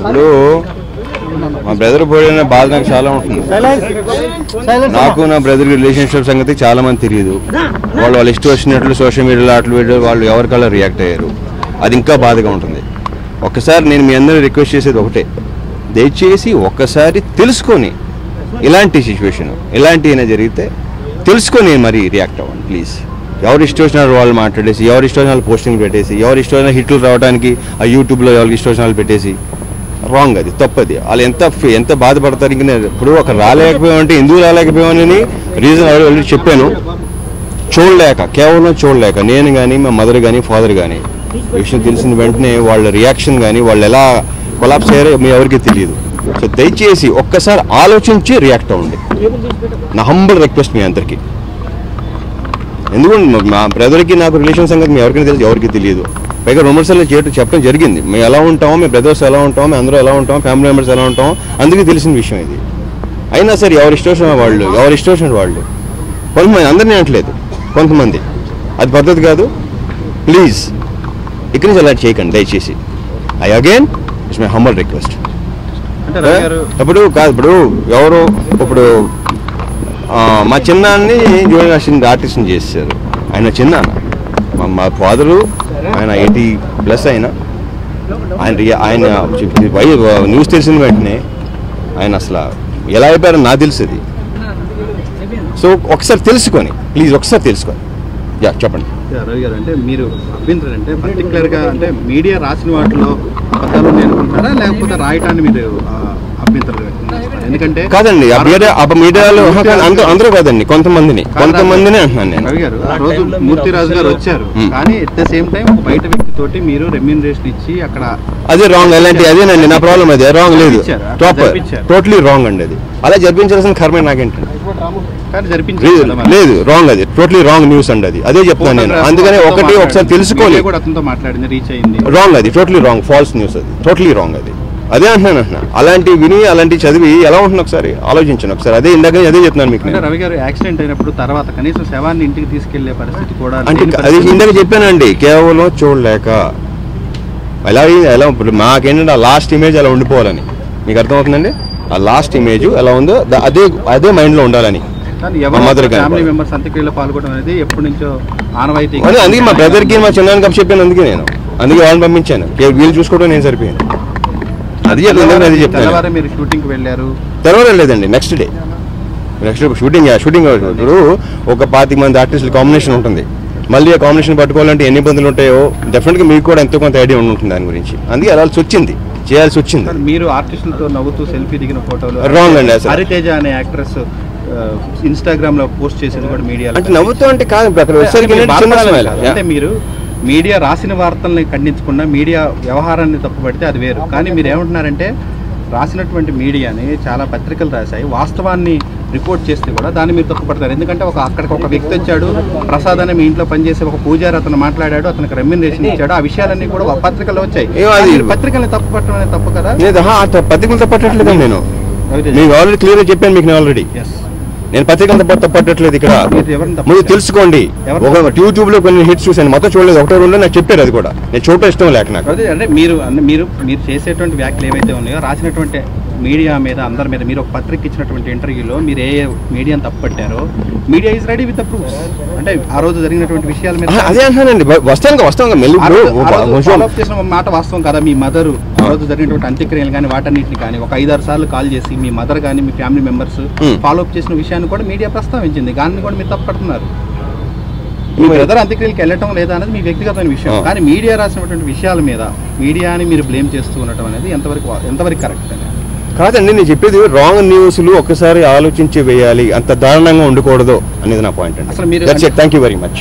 ఇప్పుడు మా బ్రదర్ పోయిన బాధ నాకు చాలా ఉంటుంది. నాకు నా బ్రదర్ రిలేషన్షిప్ సంగతి చాలా మంది తెలియదు. వాళ్ళు వాళ్ళు ఇష్టం వచ్చినట్లు సోషల్ మీడియాలో అట్లు వీడియో వాళ్ళు ఎవరికల్లా రియాక్ట్ అయ్యారు. అది ఇంకా బాధగా ఉంటుంది. ఒక్కసారి నేను మీ అందరూ రిక్వెస్ట్ చేసేది ఒకటే. దయచేసి ఒక్కసారి తెలుసుకొని ఇలాంటి సిచ్యువేషన్ ఇలాంటి అయినా జరిగితే తెలుసుకొని మరి రియాక్ట్ అవ్వండి ప్లీజ్ ఎవరు ఇష్టం వచ్చిన వాళ్ళు మాట్లాడేసి ఎవరు ఇష్టం వచ్చిన వాళ్ళు పోస్టింగ్ పెట్టేసి ఎవరు ఇష్టం హిట్లు రావడానికి ఆ యూట్యూబ్లో ఎవరికి ఇష్టం వచ్చిన వాళ్ళు పెట్టేసి రాంగ్ అది తప్పది. వాళ్ళు ఎంత ఫీ- ఎంత బాధపడతారు ఇంక నేను ఇప్పుడు ఒక రాలేకపోయామంటే ఎందుకు రాలేకపోయామని రీజన్ ఆల్రెడీ చెప్పాను. చూడలేక కేవలం చూడలేక నేను కానీ మా మదర్ కానీ ఫాదర్ కానీ విషయం తెలిసిన వెంటనే వాళ్ళ రియాక్షన్ కానీ వాళ్ళు ఎలా కొలాప్స్ అయ్యారో మీ ఎవరికి తెలియదు. సో దయచేసి ఒక్కసారి ఆలోచించి రియాక్ట్ అవ్వండి. నా హంబల్ రిక్వెస్ట్ మీ అందరికీ. ఎందుకంటే మా- బ్రదర్కి నాకు రిలేషన్ సంగతి మీ ఎవరికైనా తెలియదు ఎవరికి తెలియదు. పైగా సార్లు చేయటం చెప్పడం జరిగింది. మేము ఎలా ఉంటామో మీ బ్రదర్స్ ఎలా ఉంటామో మేము అందరూ ఎలా ఉంటామో ఫ్యామిలీ మెంబర్స్ ఎలా ఉంటామో అందుకే తెలిసిన విషయం ఇది. అయినా సరే ఎవరి ఇష్టం వాళ్ళు ఎవరి ఇష్టం వాళ్ళు. కొంతమంది అందరినీ అనట్లేదు. కొంతమంది. అది పద్ధతి కాదు. ప్లీజ్ ఇక్కడి నుంచి అలా చేయకండి దయచేసి. I again it's my humble request ఇప్పుడు కాదు ఇప్పుడు ఎవరు ఇప్పుడు మా చిన్నాన్ని జూనియర్ ఆర్టిస్ట్ ఆర్టిస్ట్ని చేశారు. ఆయన చిన్నాన్న. మా మా ఫాదరు ఆయన ఎయిటీ ప్లస్ ఆయన ఆయన ఆయన వై- న్యూస్ తెలిసిన వెంటనే ఆయన అసలు ఎలా అయిపోయారో నాకు తెలిసేది. సో ఒకసారి తెలుసుకొని ప్లీజ్ ఒకసారి తెలుసుకొని. యా చెప్పండి. రవి గారు అంటే మీరు అభ్యంతరం అంటే పర్టికులర్గా అంటే మీడియా రాసిన వాటిలో అబద్ధాలు ఉన్నాయని లేకపోతే రాయటాన్ని మీరు ఎందుకంటే కాదండి మీడియాలో అందరూ అందరూ కాదండి కొంతమందిని కొంతమందిని అంటున్నాను నేను. రవి గారు ఆ రోజు మూర్తిరాజు గారు వచ్చారు. కానీ ఎట్ ద సేమ్ టైం ఒక బయట వ్యక్తి తోటి మీరు రెమ్యూనరేషన్ ఇచ్చి అక్కడ అదే రాంగ్ అలాంటి అదేనండి నా ప్రాబ్లం అదే. రాంగ్ లేదు. జరిపించారు. టోటలీ రాంగ్ అండి అది. అలా జరిపించాల్సిన కర్మే నాకేంటి కానీ లేదు రాంగ్ అది. టోటలీ రాంగ్ న్యూస్ అండి అది. అదే చెప్తాను నేను. అందుకనే ఒకటి ఒకసారి తెలుసుకోవాలి కూడా అతనితో మాట్లాడింది రీచ్ అయింది. రాంగ్ అది. టోటలీ రాంగ్ ఫాల్స్ న్యూస్ అది. టోటలీ రాంగ్ అది. అదే అంటున్నాను అంటున్నా అలాంటి విని అలాంటి చదివి ఎలా ఉంటుంది ఒకసారి? ఆలోచించండి ఒకసారి. అదే ఇందాక అదే చెప్తున్నాను మీకు రవి గారు యాక్సిడెంట్ అయినప్పుడు తర్వాత కనీసం శవాన్ని ఇంటికి తీసుకెళ్ళే పరిస్థితి కూడా అంటే అది. ఇందాక చెప్పానండి కేవలం చూడలేక. ఎలా ఎలా ఇప్పుడు మాకేంటంటే ఆ లాస్ట్ ఇమేజ్ అలా ఉండిపోవాలని. మీకు అర్థమవుతుందండి? ఆ లాస్ట్ ఇమేజ్ ఎలా ఉందో అదే అదే మైండ్లో ఉండాలని. అందుకే మా బ్రదర్కి మా చిన్నానికి చెప్పాను అందుకే నేను. అందుకే వాళ్ళని పంపించాను. వీళ్ళు చూసుకోవడం నేను సరిపోయాను. అది చెప్తాను అది చెప్తాను తెల్లవారే మీరు షూటింగ్ వెళ్ళారు. తెరవడం లేదండి next day next shooting shooting ఇప్పుడు ఒక పాతిక మంది ఆర్టిస్టుల కాంబినేషన్ ఉంటుంది. మళ్ళీ ఆ కాంబినేషన్ పట్టుకోవాలంటే ఎన్ని ఇబ్బందులు ఉంటాయో డెఫినెట్గా మీకు కూడా ఎంతో కొంత ఐడియా ఉంటుంది దాని గురించి. అందుకే వెళ్ళాల్సి వచ్చింది చేయాల్సి వచ్చింది. మీరు ఆర్టిస్టులతో నవ్వుతూ సెల్ఫీ దిగిన ఫోటోలు Wrong అండి అసలు. హరితేజ అనే యాక్ట్రెస్ ఇన్స్టాగ్రామ్లో పోస్ట్ చేసేది కూడా మీడియా అంటే నవ్వుతూ అంటే కాదు అక్కడ వచ్చేసరికి మీరు మీడియా రాసిన వార్తల్ని ఖండించకుండా మీడియా వ్యవహారాన్ని తప్పుపడితే అది వేరు. కానీ మీరు ఏమంటున్నారంటే రాసినటువంటి మీడియాని చాలా పత్రికలు రాశాయి. వాస్తవాన్ని రిపోర్ట్ చేస్తే కూడా దాన్ని మీరు తప్పుపడతారు. ఎందుకంటే ఒక అక్కడికి ఒక వ్యక్తి వచ్చాడు ప్రసాద్ అనే మీ ఇంట్లో పనిచేసే ఒక పూజారి అతను మాట్లాడాడు అతనికి రెమ్యునరేషన్ ఇచ్చాడు. ఆ విషయాలన్నీ కూడా ఒక పత్రికలో వచ్చాయి. పత్రికల్ని తప్పు పట్టడం అనేది తప్పు కదా? లేదు. హా, ఆ పత్రికలతో పట్టట్లేదు నేను? మీకు ఆల్రెడీ క్లియర్గా చెప్పాను మీకు ఆల్రెడీ నేను పత్రికలతో పట్ట పట్టట్లేదు ఇక్కడ. ముందు తెలుసుకోండి? ఒక యూట్యూబ్లో కొన్ని హిట్స్ చూశాను. మొత్తం చూడలేదు. ఒకటో రెండు నాకు చెప్పారు అది కూడా. నేను చూడటం ఇష్టం లేక నాకు. అంటే మీరు మీరు మీరు చేసేటువంటి వ్యాఖ్యలు ఏవైతే ఉన్నాయో రాసినటువంటి మీడియా మీద అందరి మీద మీరు ఒక పత్రిక ఇచ్చినటువంటి ఇంటర్వ్యూలో మీరు ఏ మీడియాని తప్పట్టారో media is ready with proof అంటే ఆ రోజు జరిగినటువంటి విషయాల మీద అదే అంటానండి వస్తాను చేసిన మాట వాస్తవం కదా మీ మదర్ ఆ రోజు జరిగినటువంటి అంత్యక్రియలు కానీ వాటన్నిటిని కానీ ఒక ఐదారు సార్లు కాల్ చేసి మీ మదర్ కానీ మీ ఫ్యామిలీ మెంబర్స్. ఫాలో అప్ చేసిన విషయాన్ని కూడా మీడియా ప్రస్తావించింది. దాన్ని కూడా మీరు తప్పడుతున్నారు మీ మరి- బ్రదర్ అంత్యక్రియలకు వెళ్ళటం లేదా అనేది మీ వ్యక్తిగతమైన విషయం. కానీ మీడియా రాసినటువంటి విషయాల మీద మీడియాని మీరు బ్లేమ్ చేస్తూ ఉండటం అనేది ఎంతవరకు ఎంతవరకు కరెక్ట్ కాదండి నేను చెప్పేది రాంగ్ న్యూస్లు ఒక్కసారి ఆలోచించి వేయాలి అంత దారుణంగా ఉండకూడదు అనేది నా పాయింట్ అండి. Thank you very much